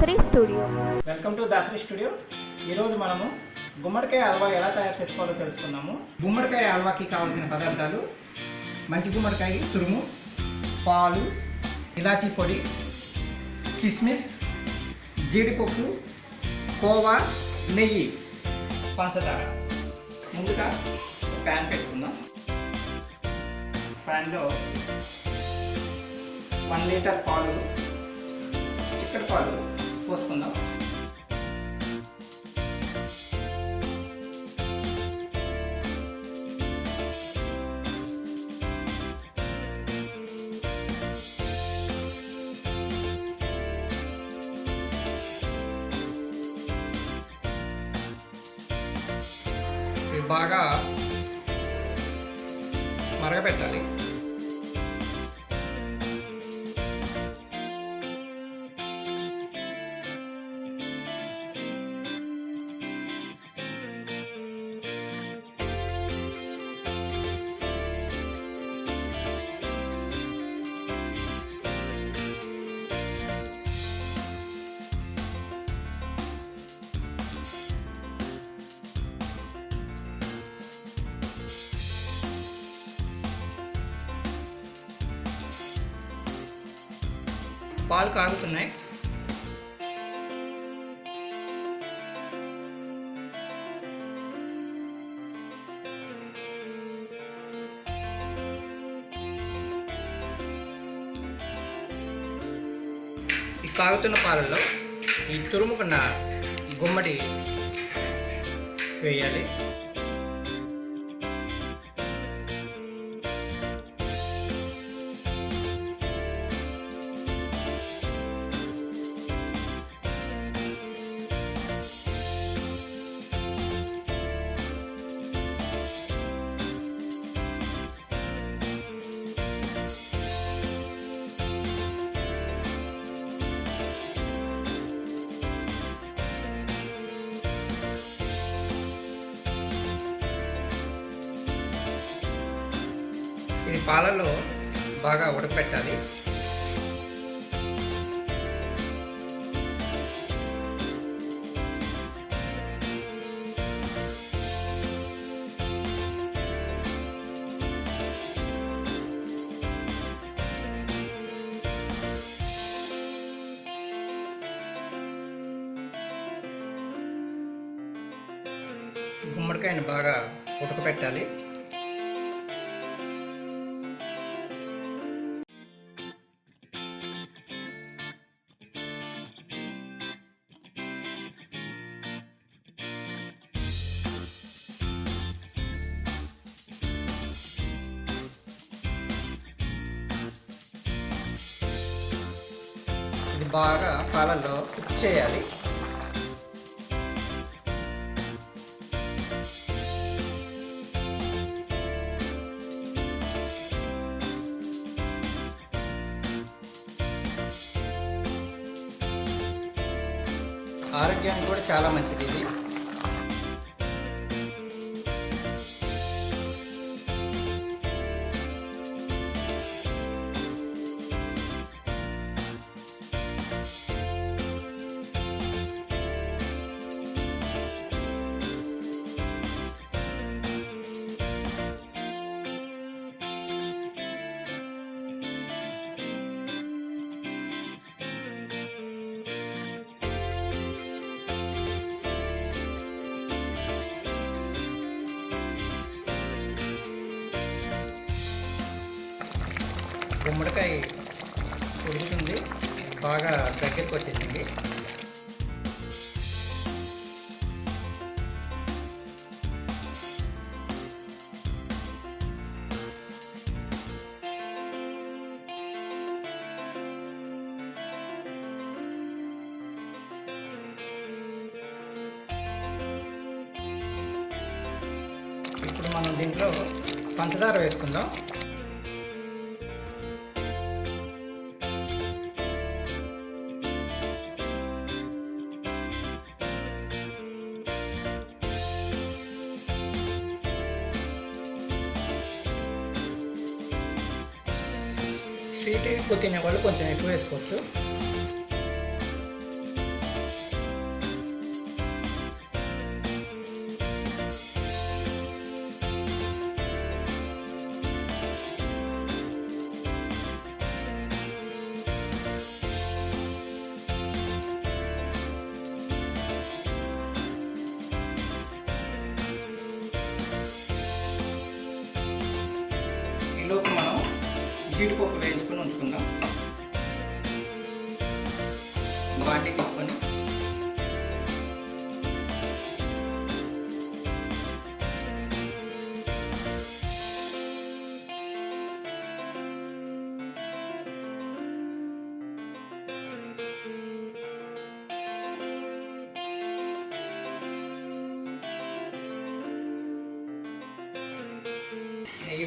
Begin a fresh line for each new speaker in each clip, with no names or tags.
Dasari studio.
Welcome to Dasari studio. ఈరోజు మనము గుమ్మడికాయ హల్వా ఎలా తయారు చేసుకోవాలో తెలుసుకున్నాము గుమ్మడికాయ హల్వాకి కావాల్సిన పదార్థాలు మంచి గుమ్మడికాయ తురుము పాలు ఇలాచీ పొడి కిస్మిస్ జీడిపప్పు కోవా నెయ్యి పంచదార. ముందుగా ప్యాన్ పెట్టుకుందాం. ప్యాన్లో వన్ లీటర్ పాలు చిక్కటి పాలు పోసుకుందాం. బాగా మరగపెట్టాలి. పాలు కాగుతున్నాయి. ఈ కాగుతున్న పాలల్లో ఈ తురుముకున్న గుమ్మడి వేయాలి. ఇది పాలలో బాగా ఉడకపెట్టాలి గుమ్మడికాయని బాగా ఉడకపెట్టాలి బాగా పాలల్లో కుక్ చేయాలి. ఆరోగ్యానికి కూడా చాలా మంచిది ఇది. గుమ్మడికాయ ఉడుకుతుంది. బాగా దగ్గరికి వచ్చేసింది. ఇప్పుడు మనం దీంట్లో పంచదార వేసుకుందాం. lo que mi abuelo cuando me fue జీడిపప్పు వేయించుకొని ఉంచుకుందాం. బాండి తీసుకొని నెయ్యి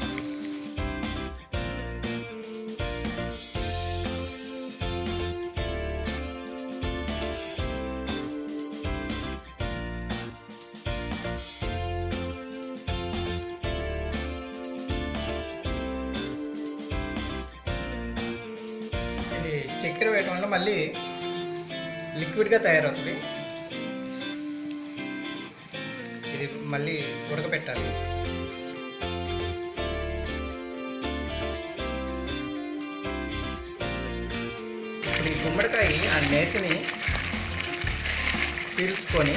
చక్కెర వేయడం వల్ల మళ్ళీ లిక్విడ్గా తయారవుతుంది. ఇది మళ్ళీ ఉడకబెట్టాలి ఇప్పుడు ఈ గుమ్మడికాయ ఆ నేతిని పీల్చుకొని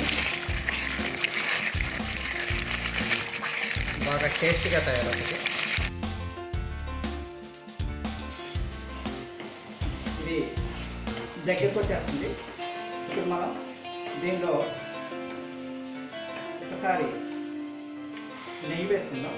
బాగా టేస్టీగా తయారవుతుంది. దగ్గరకు వచ్చేస్తుంది ఇప్పుడు మనం దీనిలో ఒకసారి నెయ్యి వేసుకుందాం.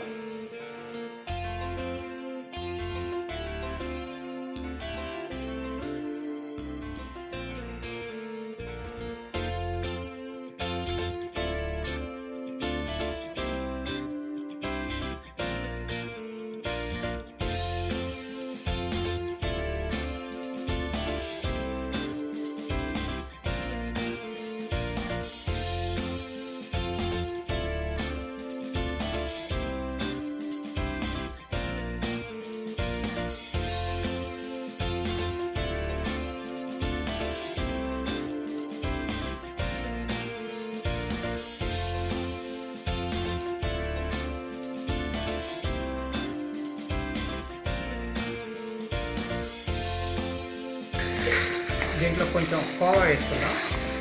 దీంట్లో కొంచెం కోవా వేసుకుందాం కోవా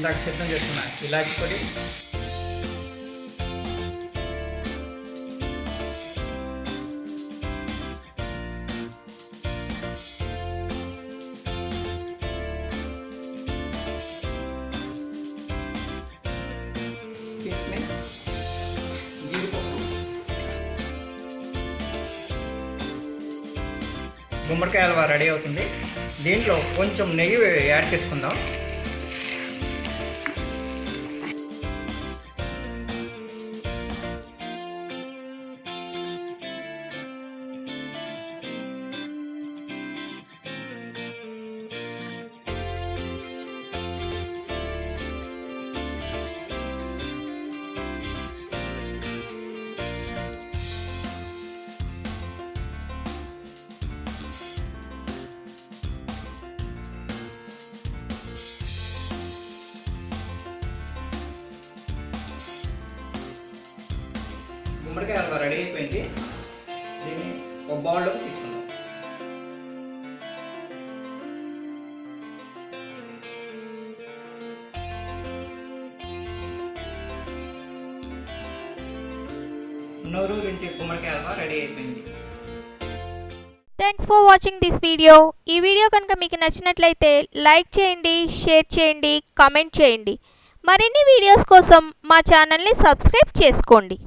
ఇందాక సిద్ధం చేసుకున్న ఇలాచి పొడి. గుమ్మడికాయ హల్వా రెడీ అవుతుంది. దీంట్లో కొంచెం నెయ్యి యాడ్ చేసుకుందాం. గుమ్మడికాయ అలా రెడీ అయిపోయింది. దీన్ని ఒక బౌల్లోకి తీసుకుందాం. నోరూరు నుంచి గుమ్మడికాయ హల్వా రెడీ అయిపోయింది.
Thanks for watching this video ఈ వీడియో కనుక మీకు నచ్చినట్లయితే లైక్ చేయండి షేర్ చేయండి కామెంట్ చేయండి. మరిన్ని వీడియోస్ కోసం మా ఛానల్ని సబ్స్క్రైబ్ చేసుకోండి.